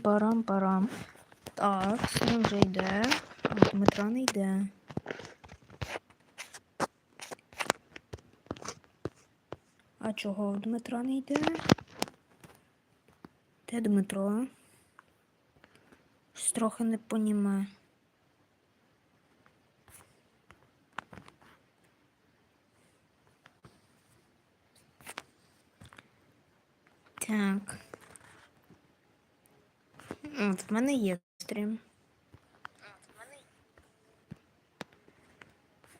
Парам-парам-парам. Так, син вже йде. А Дмитра не йде. А чого в Дмитра не йде? Де Дмитро? Щось трохи не понімає. Так. От, в мене є стрім.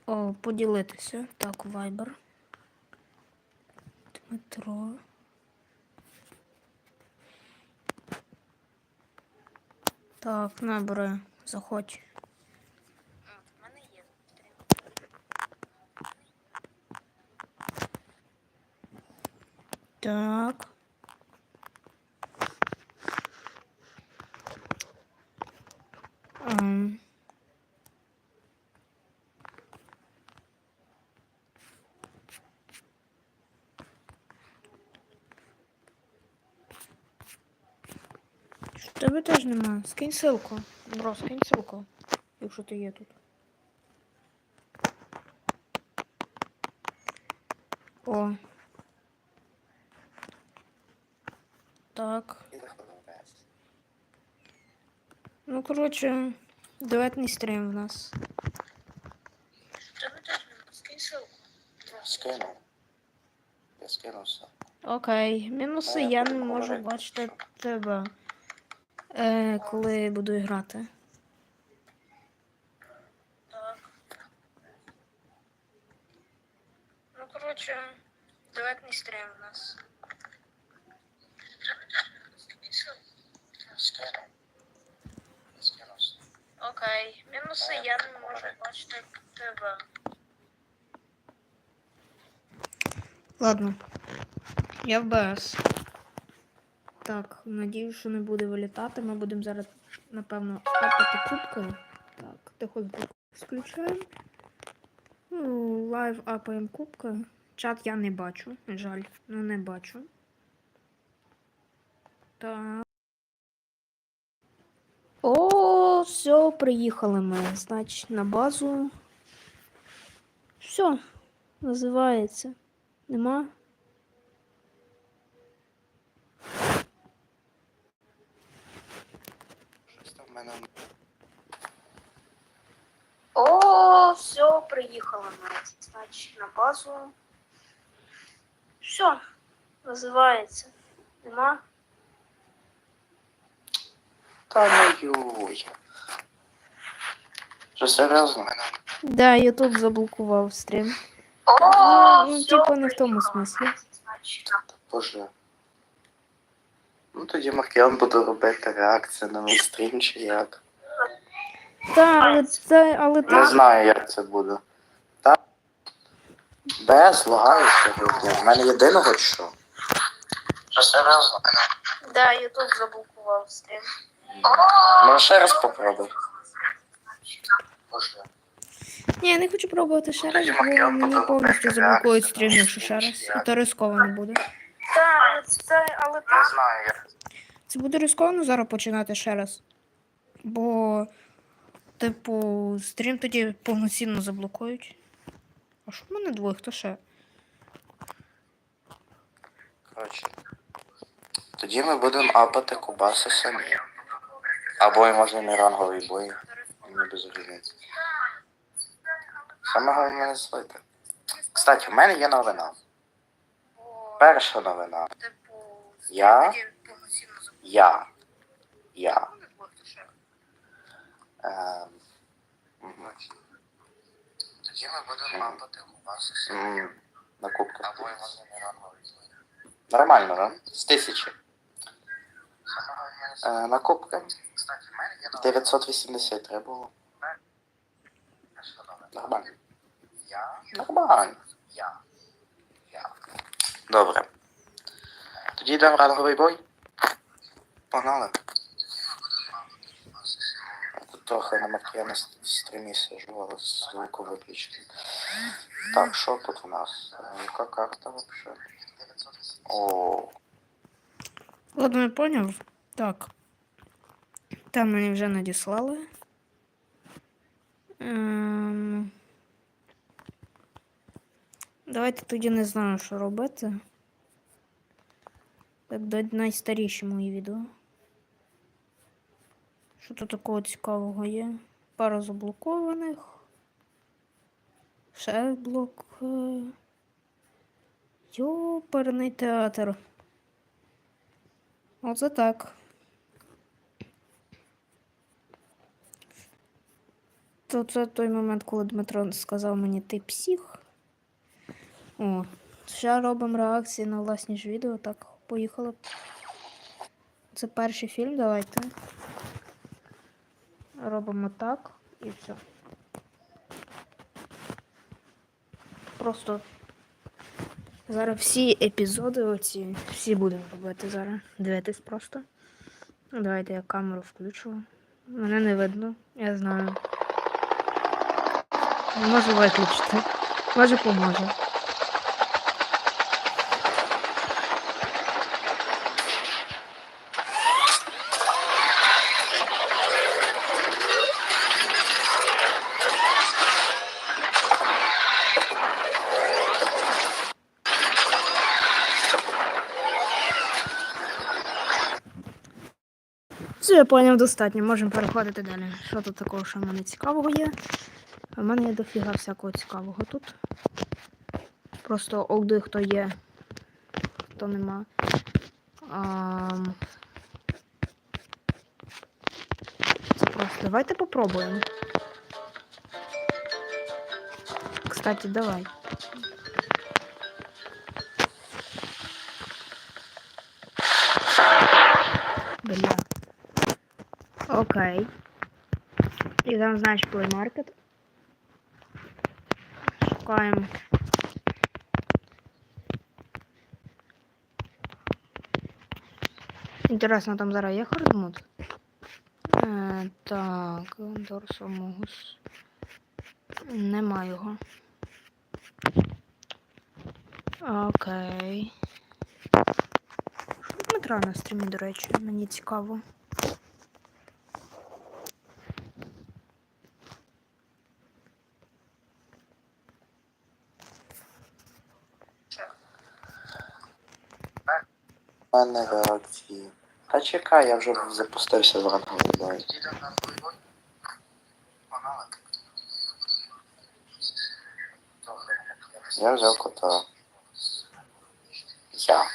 О, поділитися. Так, Viber. Дмитро. Так, набери, заходь. Так. Ем. Що в тебе теж нема? Скинь ссылку. Бро, скинь ссылку, якщо ти є тут. О. Так. Ну, коротше, дуетний стрім в нас. Скинув. Я скинувся. Окей. Мінуси я не можу бачити тебе. Е, коли буду грати. Так. Ну, коротше, дуетний стрім в нас. Окей. Мінуси я не можу бачити тебе. Ладно. Я в БС. Так, надію, що не буде вилітати. Ми будемо зараз, напевно, апати кубкою. Так, тихо включаємо. Ну, лайв апаємо кубкою. Чат я не бачу, жаль, ну не бачу. Так. О, все, приїхали ми. Значить, на базу. Все, називається. Нема? Щось там в мене. О, все, приїхали ми. Значить, на базу. Все, називається. Нема? Та ну юй. Що серйозно? Да, Ютуб заблокував стрім. О, Ну, типу, не в тому смислі. Боже. Ну тоді Маркіон буде робити реакцію на мій стрім чи як. Так, але це, але Не так. знаю, як це буде. Так? Без лагаю сьогодні. В мене єдиного чи що? Що серйозно? Да, Ютуб заблокував стрім. Ну ще раз попробуй. Ні, я не хочу пробувати ще раз, бо мені повністю заблокують стрім, якщо ще раз. І то ризиковано буде. Але це, але Не знаю. Це буде ризиковано зараз починати ще раз. Бо, типу, стрім тоді повноцінно заблокують. А що в мене двоє? Хто ще? Коротше. Тоді ми будемо апати кубаси самі. Або і можна не ранговий бой. Мені без різниці. Саме головне не злити. Кстати, в мене є новина. Перша новина. Типу, Я? Я. Я. Ем, мгм. Тоді ми будемо апати кубаси самі. На кубку. Або можна не ранговий. Нормально, да? З тисячі. Е, на кубки. 983 було. Нормально. Нормально. Добре. Тоді йдемо в ранговий бой. Погнали. Тут трохи на я на стрімі сижу, але звуку виключити. Так, що тут у нас? Е, Яка карта взагалі? О, Ладно, я поняв. Так. Там мені вже надіслали. Ем... Давайте тоді не знаю, що робити. Так, до найстаріші мої відео. Що тут такого цікавого є? Пара заблокованих. Ще е. Йоперний театр. Оце так. То це той момент, коли Дмитро сказав мені ти псих. О, ще робимо реакції на власні ж відео. Так, поїхали. Це перший фільм, давайте. Робимо так і все. Просто зараз всі епізоди оці, всі будемо робити зараз. Дивитись просто. Ну, Давайте я камеру включу. Мене не видно, я знаю. Можу виключити. Може поможе. Поняв достатньо. Можемо переходити далі. Що тут такого, що в мене цікавого є? У мене є дофіга всякого цікавого тут. Просто олди, хто є, хто нема. Ам... Це просто. Давайте попробуємо. Кстати, давай. Окей. Значить, Play Market. Шукаємо. Інтересно, там зараз є хардмод? Е, так, Дорсомогус. Нема його. Окей. Що Дмитра на стрімі, до речі, мені цікаво. Мене реакції. Та чекай, я вже запустився полігон. Погнали. Я взяв кота. Я.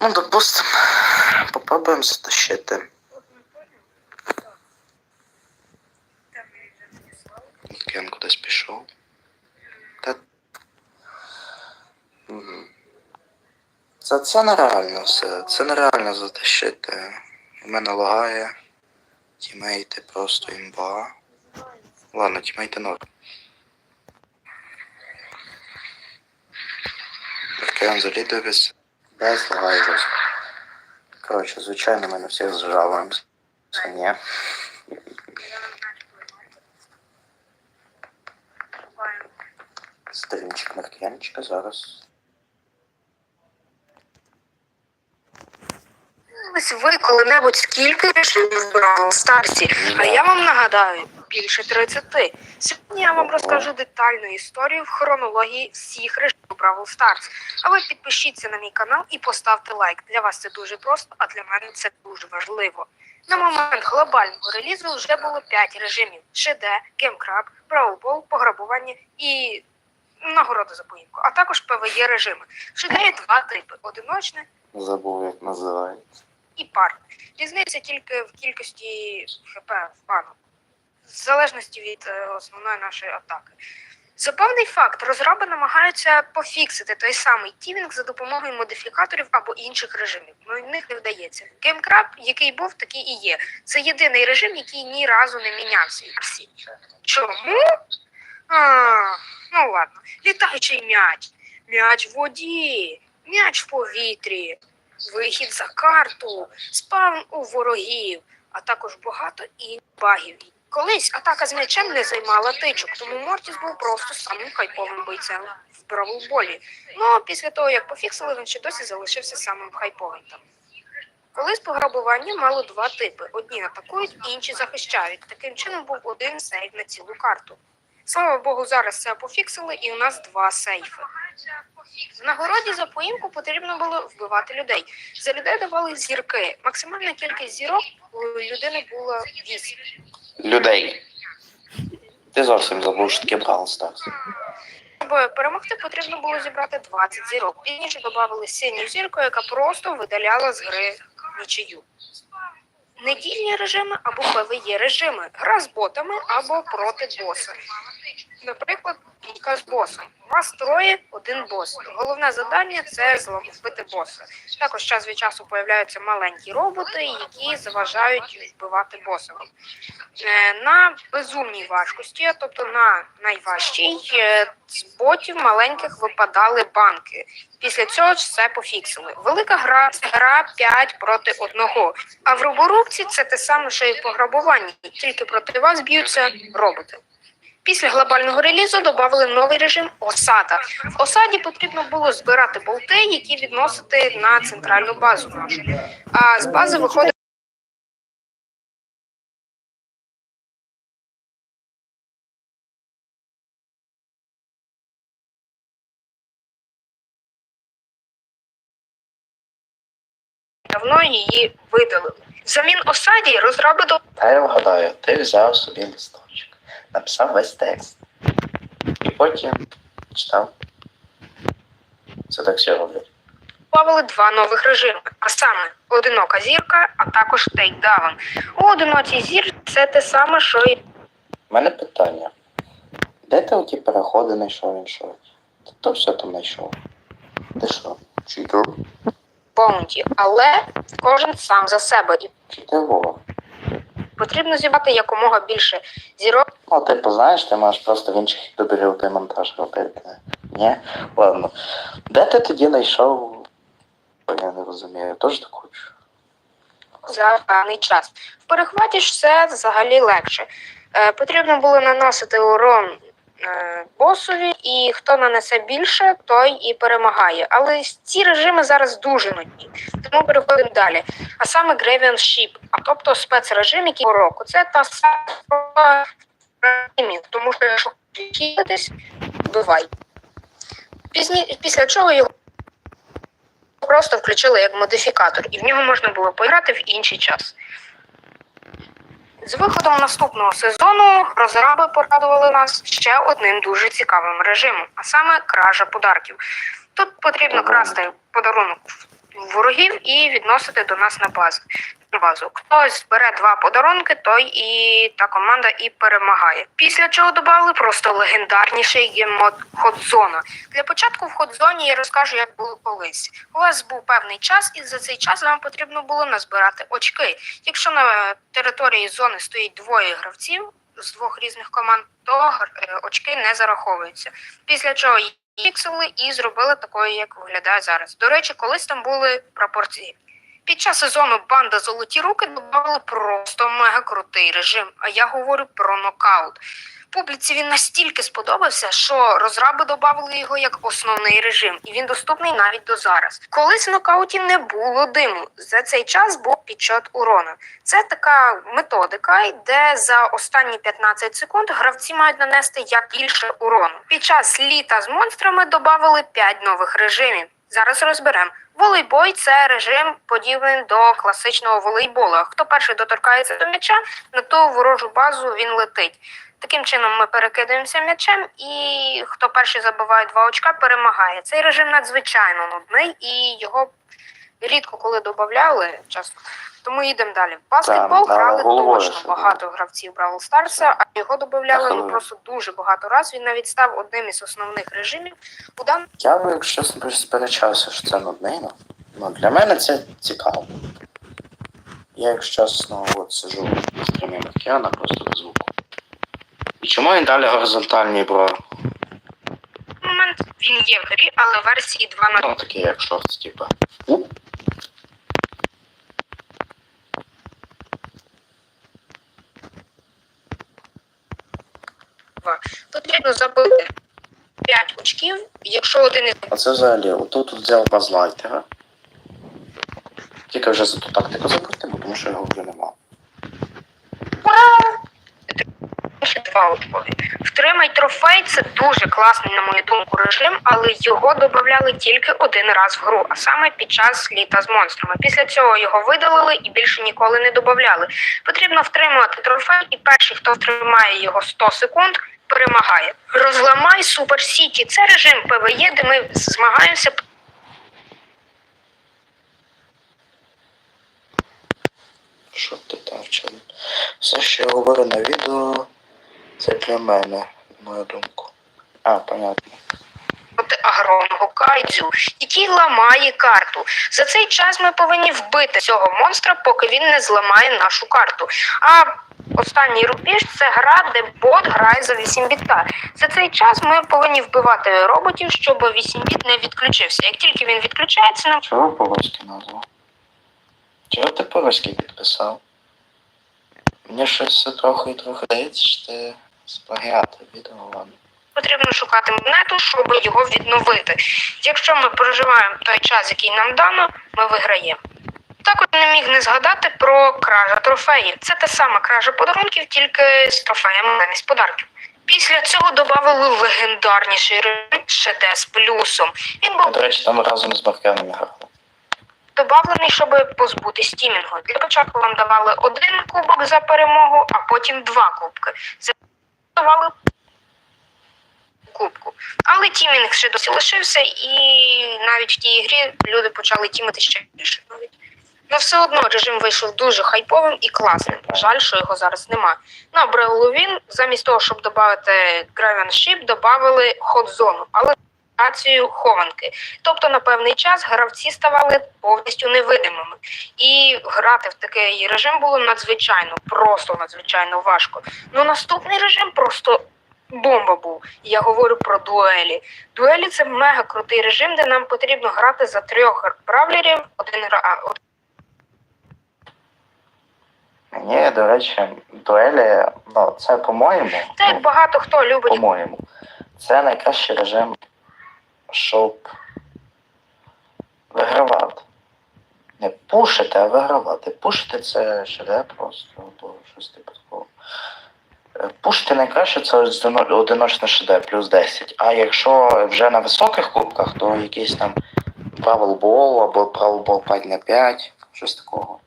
Ну, допустим, попробуємо затащити. Це, нереально все. Це нереально затащити. У мене лагає. Тімейти просто імба. Ладно, тімейти норм. Кен залідовець. Без лагає жорстко. Коротше, звичайно, ми на всіх зжалуємося. Це ні. Стрімчик Маркіянчика зараз. Ось ви коли-небудь скільки режимів в Старсі? А я вам нагадаю, більше 30. Сьогодні я вам розкажу детальну історію в хронології всіх режимів Бравл Старс. А ви підпишіться на мій канал і поставте лайк. Для вас це дуже просто, а для мене це дуже важливо. На момент глобального релізу вже було 5 режимів: ШД, Гемкраб, Бравл Бол, пограбування і нагорода за поїмку, а також ПВЄ режими. В ШД є два типи: одиночне Забув, як називається. І пар. Різниця тільки в кількості ХП в банок, в залежності від е, основної нашої атаки. Забавний факт, розроби намагаються пофіксити той самий тівінг за допомогою модифікаторів або інших режимів. Ну в них не вдається. GameCrab, який був, такий і є. Це єдиний режим, який ні разу не мінявся. Чому? А, ну ладно. Літаючий м'яч, м'яч в воді, м'яч в повітрі, вихід за карту, спавн у ворогів, а також багато інших багів. Колись атака з м'ячем не займала тичок, тому Мортіс був просто самим хайповим бойцем в бравлболі. Ну після того, як пофіксили, він ще досі залишився самим хайповим. Колись пограбування мало два типи: одні атакують, інші захищають. Таким чином був один сейф на цілу карту. Слава Богу, зараз це пофіксили, і у нас два сейфи. В нагороді за поїмку потрібно було вбивати людей. За людей давали зірки. Максимальна кількість зірок у людини була 8. Людей. Ти зовсім забув, що таке Brawl Stars. Щоб перемогти, потрібно було зібрати 20 зірок. Пізніше додали синю зірку, яка просто видаляла з гри нічию. Недільні режими або ПВЄ режими. Гра з ботами або проти боса. Наприклад, бійка з босом. Вас троє, один бос. Головне завдання це зловити боса. Також час від часу появляються маленькі роботи, які заважають вбивати боса. Е, На безумній важкості, тобто на найважчій, е, з ботів маленьких випадали банки. Після цього все пофіксили. Велика гра це гра 5 проти 1. А в роборубці це те саме, що і в пограбуванні, тільки проти вас б'ються роботи. Після глобального релізу додали новий режим осада. В осаді потрібно було збирати болти, які відносити на центральну базу. А з бази виходить. Давно її видалили. Взамін осаді розроби до Та я вгадаю, ти взяв собі листочок, написав весь текст. І потім читав. Це так всі роблять. Добавили два нових режими, а саме одинока зірка, а також тейкдаун. У одинокій зірці це те саме, що і У мене питання. Де ти оті переходи знайшов іншого? Ти то все там знайшов. Ти що? Читер? Баунті, але кожен сам за себе. І Чи ти Вова? Потрібно зібрати якомога більше зірок. Ну, типу, знаєш, ти можеш просто в інших ютуберів той монтаж робити. Ні? Ладно. Де ти тоді знайшов? Я не розумію, я теж так хочу. за даний час. В перехваті ж все взагалі легше. Е, потрібно було наносити урон босові, і хто нанесе більше, той і перемагає. Але ці режими зараз дуже нудні. Тому переходимо далі. А саме Gravian Ship, а тобто спецрежим, який року. Це та сама тому що якщо кидатись, вбивай. Пізні, після чого його просто включили як модифікатор, і в нього можна було пограти в інший час. З виходом наступного сезону розраби порадували нас ще одним дуже цікавим режимом, а саме кража подарків. Тут потрібно красти подарунок ворогів і відносити до нас на базу. Базу. Хтось бере два подарунки, той і та команда і перемагає. Після чого додали просто легендарніший гейммод Ходзона. Для початку в ходзоні я розкажу, як було колись. У вас був певний час, і за цей час вам потрібно було назбирати очки. Якщо на території зони стоїть двоє гравців з двох різних команд, то е, очки не зараховуються. Після чого їх фіксили і зробили такою, як виглядає зараз. До речі, колись там були пропорції. Під час сезону банда Золоті руки додали просто мега крутий режим. А я говорю про нокаут. Публіці він настільки сподобався, що розраби додали його як основний режим, і він доступний навіть до зараз. Колись в нокауті не було диму. За цей час був підчот урона. Це така методика, де за останні 15 секунд гравці мають нанести як більше урону. Під час літа з монстрами додали 5 нових режимів. Зараз розберемо. Волейбой це режим подібний до класичного волейболу. Хто перший доторкається до м'яча, на ту ворожу базу він летить. Таким чином ми перекидаємося м'ячем, і хто перший забиває два очка, перемагає. Цей режим надзвичайно нудний і його рідко коли додавали часто. Тому їдемо далі. В баскетбол Там, грали точно багато гравців Бравл Старса, а його додавали ну ну. просто дуже багато разів. Він навіть став одним із основних режимів. У Я би, якщо чесно, сперечався, що це нуднина. Ну, для мене це цікаво. Я, якщо чесно, от сижу в стрімі Макіана просто без звуку. І чому він далі горизонтальний, бро? момент він є в грі, але версії 2.0 Ну, такий як шорт, типа. Потрібно забити 5 очків. Якщо один із А це взагалі, отут тут взяв базлайтера. Тільки вже за ту тактику забудьте, бо тому що його вже нема. Ще. Втримай трофей це дуже класний, на мою думку, режим, але його додавали тільки один раз в гру, а саме під час літа з монстрами. Після цього його видалили і більше ніколи не додавали. Потрібно втримувати трофей, і перший, хто втримає його 100 секунд, перемагає. Розламай Супер Сіті. Це режим ПВЄ, де ми змагаємося Що ти там? Все, що я говорю на відео, це для мене, мою думку. А, понятно. агромного кайдзю, який ламає карту. За цей час ми повинні вбити цього монстра, поки він не зламає нашу карту. А останній рубіж це гра, де бот грає за 8 бітка. За цей час ми повинні вбивати роботів, щоб 8 біт не відключився. Як тільки він відключається, нам Чого Полоський назвав? Чого ти Полоський підписав? Мені щось трохи трохи здається, що ти сплагіатор відео ладно. потрібно шукати монету, щоб його відновити. Якщо ми проживаємо той час, який нам дано, ми виграємо. Також не міг не згадати про кража трофеїв. Це та сама кража подарунків, тільки з трофеями замість подарків. Після цього додали легендарніший режим ШД з плюсом. Він був до речі, там разом з Маркеном грали. додавлений, щоб позбутись тімінгу. Для початку вам давали один кубок за перемогу, а потім два кубки. За давали кубку. Але тімінг ще досі лишився, і навіть в тій грі люди почали тімити ще більше навіть. Але все одно режим вийшов дуже хайповим і класним. Жаль, що його зараз нема. На Бреуловін замість того, щоб додати Graven Ship, додали ход-зону, але локацію хованки. Тобто на певний час гравці ставали повністю невидимими. І грати в такий режим було надзвичайно, просто надзвичайно важко. Ну наступний режим просто бомба був. Я говорю про дуелі. Дуелі це мега крутий режим, де нам потрібно грати за трьох бравлерів один ра- один Мені, до речі, дуелі, ну, це по-моєму. Це як ну, багато хто любить. по-моєму. Це найкращий режим, щоб вигравати. Не пушити, а вигравати. Пушити це ШД просто, або щось типу такого. Е, Пушити найкраще це одиночне ШД плюс 10. А якщо вже на високих кубках, то якийсь там Бравл Бол або Бравл Бол 5 на 5, щось такого.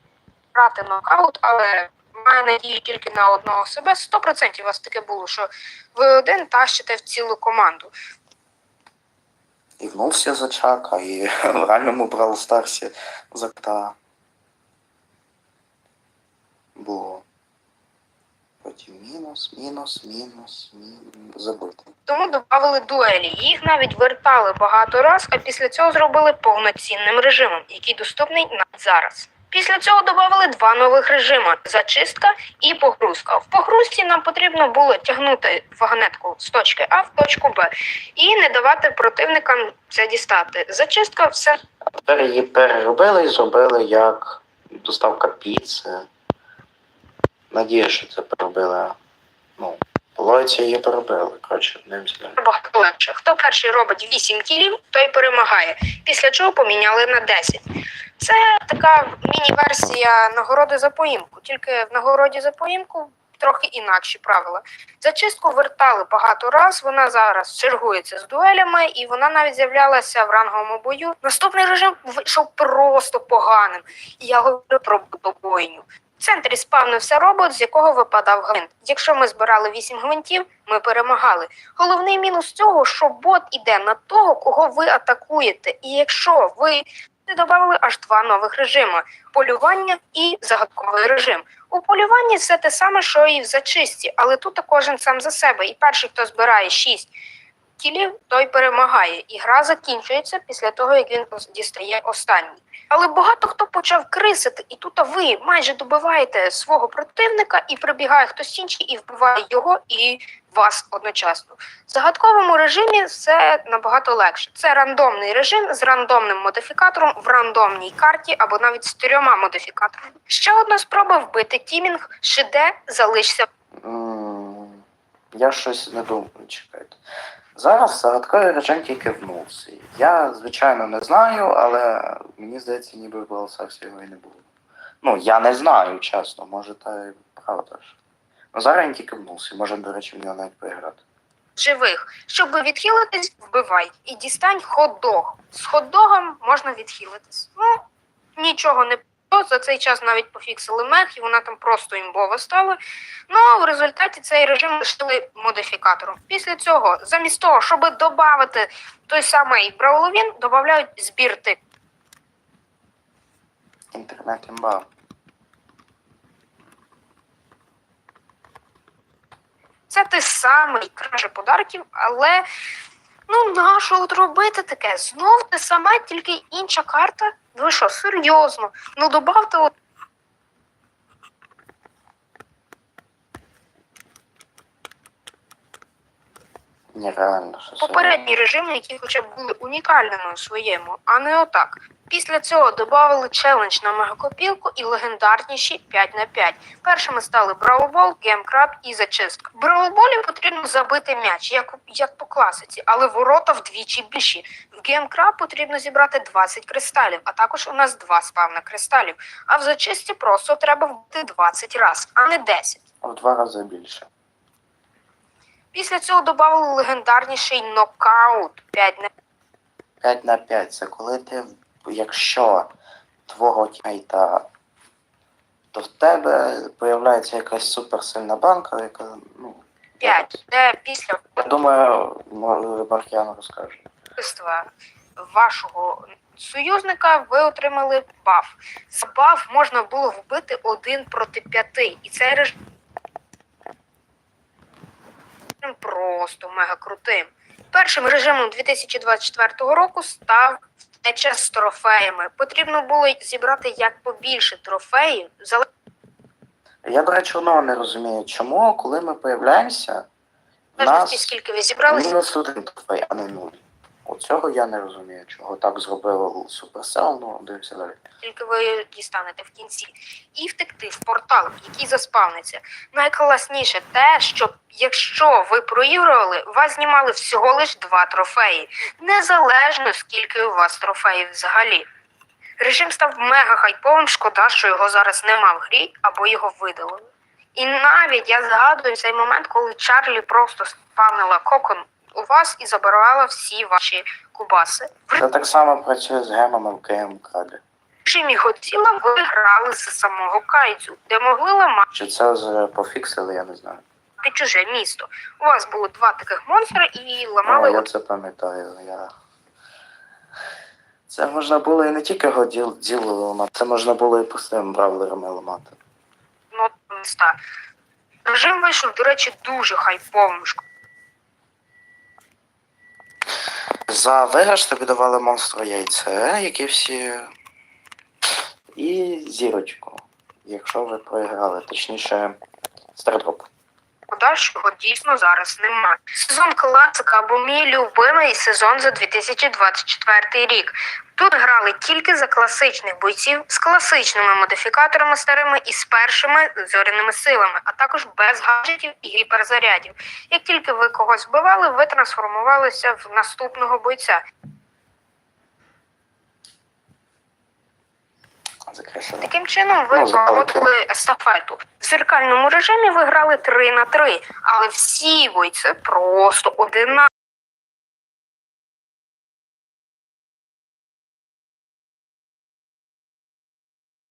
грати нокаут, але маю надію тільки на одного себе. 100% у вас таке було, що ви один тащите в цілу команду. І в Нувсі за Чака, і в реальному Брал Старсі за Кта. Було. Потім мінус, мінус, мінус, мінус. Забути. Тому додавали дуелі. Їх навіть вертали багато раз, а після цього зробили повноцінним режимом, який доступний навіть зараз. Після цього додали два нових режими: зачистка і погрузка. В погрузці нам потрібно було тягнути вагонетку з точки А в точку Б і не давати противникам це дістати. Зачистка все тепер її переробили і зробили як доставка піци. Надію, що це переробили. Ну, Лойці її переробили. Коротше, одним набагато легше. Хто перший робить 8 кілів, той перемагає. Після чого поміняли на 10. Це така міні-версія нагороди за поїмку. Тільки в нагороді за поїмку трохи інакші правила. Зачистку вертали багато раз. Вона зараз чергується з дуелями, і вона навіть з'являлася в ранговому бою. Наступний режим вийшов просто поганим. Я говорю про ботобойню. В центрі спавнився робот, з якого випадав гвинт. Якщо ми збирали 8 гвинтів, ми перемагали. Головний мінус цього, що бот іде на того, кого ви атакуєте. І якщо ви додали аж два нових режими: полювання і загадковий режим. У полюванні все те саме, що і в зачисті, але тут кожен сам за себе. І перший, хто збирає 6 кілів, той перемагає. І гра закінчується після того, як він дістає останній. Але багато хто почав крисити, і тут ви майже добиваєте свого противника, і прибігає хтось інший і вбиває його і вас одночасно. В загадковому режимі все набагато легше. Це рандомний режим з рандомним модифікатором в рандомній карті або навіть з трьома модифікаторами. Ще одна спроба вбити тімінг, шиде залишся М, Я щось не думаю, чекайте. Зараз загадковий режим тільки в Я, звичайно, не знаю, але мені здається, ніби в Балсарсі його і не було. Ну, я не знаю, чесно, може та й правда ж. Ну зараз він тільки в може, до речі, в нього навіть поіграти. живих. Щоб відхилитись, вбивай. І дістань хот-дог. З хот-догом можна відхилитись. Ну, нічого не. За цей час навіть пофіксили мех, і вона там просто імбова стала. Ну, а в результаті цей режим лишили модифікатором. Після цього, замість того, щоб додати той самий брауловін, додають збір тип. Інтернет імба. Це той самий краже подарків, але ну нащо от робити таке? Знов те саме, тільки інша карта. Ви що, серйозно? Ну добавте от Нереально, що це. попередні режими, які хоча б були унікальними у своєму, а не отак. Після цього додали челендж на мегакопілку і легендарніші 5 на 5. Першими стали Браулбол, Гемкраб і зачистка. В Браулболі потрібно забити м'яч, як, як по класиці, але ворота вдвічі більші. В Гемкраб потрібно зібрати 20 кристалів, а також у нас два спавна кристалів. А в зачисті просто треба вбити 20 раз, а не 10. В два рази більше. Після цього додали легендарніший нокаут 5 на 5 на 5 це коли ти, якщо твого тімейта, то в тебе появляється якась суперсильна банка, яка, ну. 5, де після Я думаю, Мар- Маркіан розкаже. вбивства вашого союзника ви отримали баф. За баф можна було вбити один проти п'яти. І цей режим просто мега крутим. Першим режимом 2024 року став втеча з трофеями. Потрібно було зібрати як побільше трофеїв, Я, до речі, одного не розумію, чому, коли ми появляємося, в нас скільки ви зібрали, мінус один трофей, а не нуль. От цього я не розумію, чого так зробило Supercell, ну дивимося далі. тільки ви дістанете в кінці, і втекти в портал, який заспавниться. Найкласніше те, що якщо ви проігрували, вас знімали всього лиш два трофеї, незалежно скільки у вас трофеїв взагалі. Режим став мега хайповим, шкода, що його зараз нема в грі або його видалили. І навіть я згадую цей момент, коли Чарлі просто спавнила кокон у вас і забирала всі ваші кубаси. Це так само працює з гемами в КМКабі. режимі Годзіла ви грали з самого Кайдзю, де могли ламати Чи це вже пофіксили, я не знаю. чуже місто. У вас було два таких монстра і О, ламали я це пам'ятаю. Я... Це можна було і не тільки годіл діло ламати, це можна було і простими бравлерами ламати. одного міста. Режим вийшов, до речі, дуже хайповим. Шк- За виграш тобі давали монстра яйце, які всі. І зірочку, якщо ви проіграли, точніше, стардроп. Подальшого дійсно зараз немає. Сезон класика або мій любимий сезон за 2024 рік. Тут грали тільки за класичних бойців з класичними модифікаторами старими і з першими зоряними силами, а також без гаджетів і гіперзарядів. Як тільки ви когось вбивали, ви трансформувалися в наступного бойця. Закреслено. Таким чином ви Ну, проводили естафету. В зеркальному режимі ви грали 3 на 3, але всі бойці просто одинакові.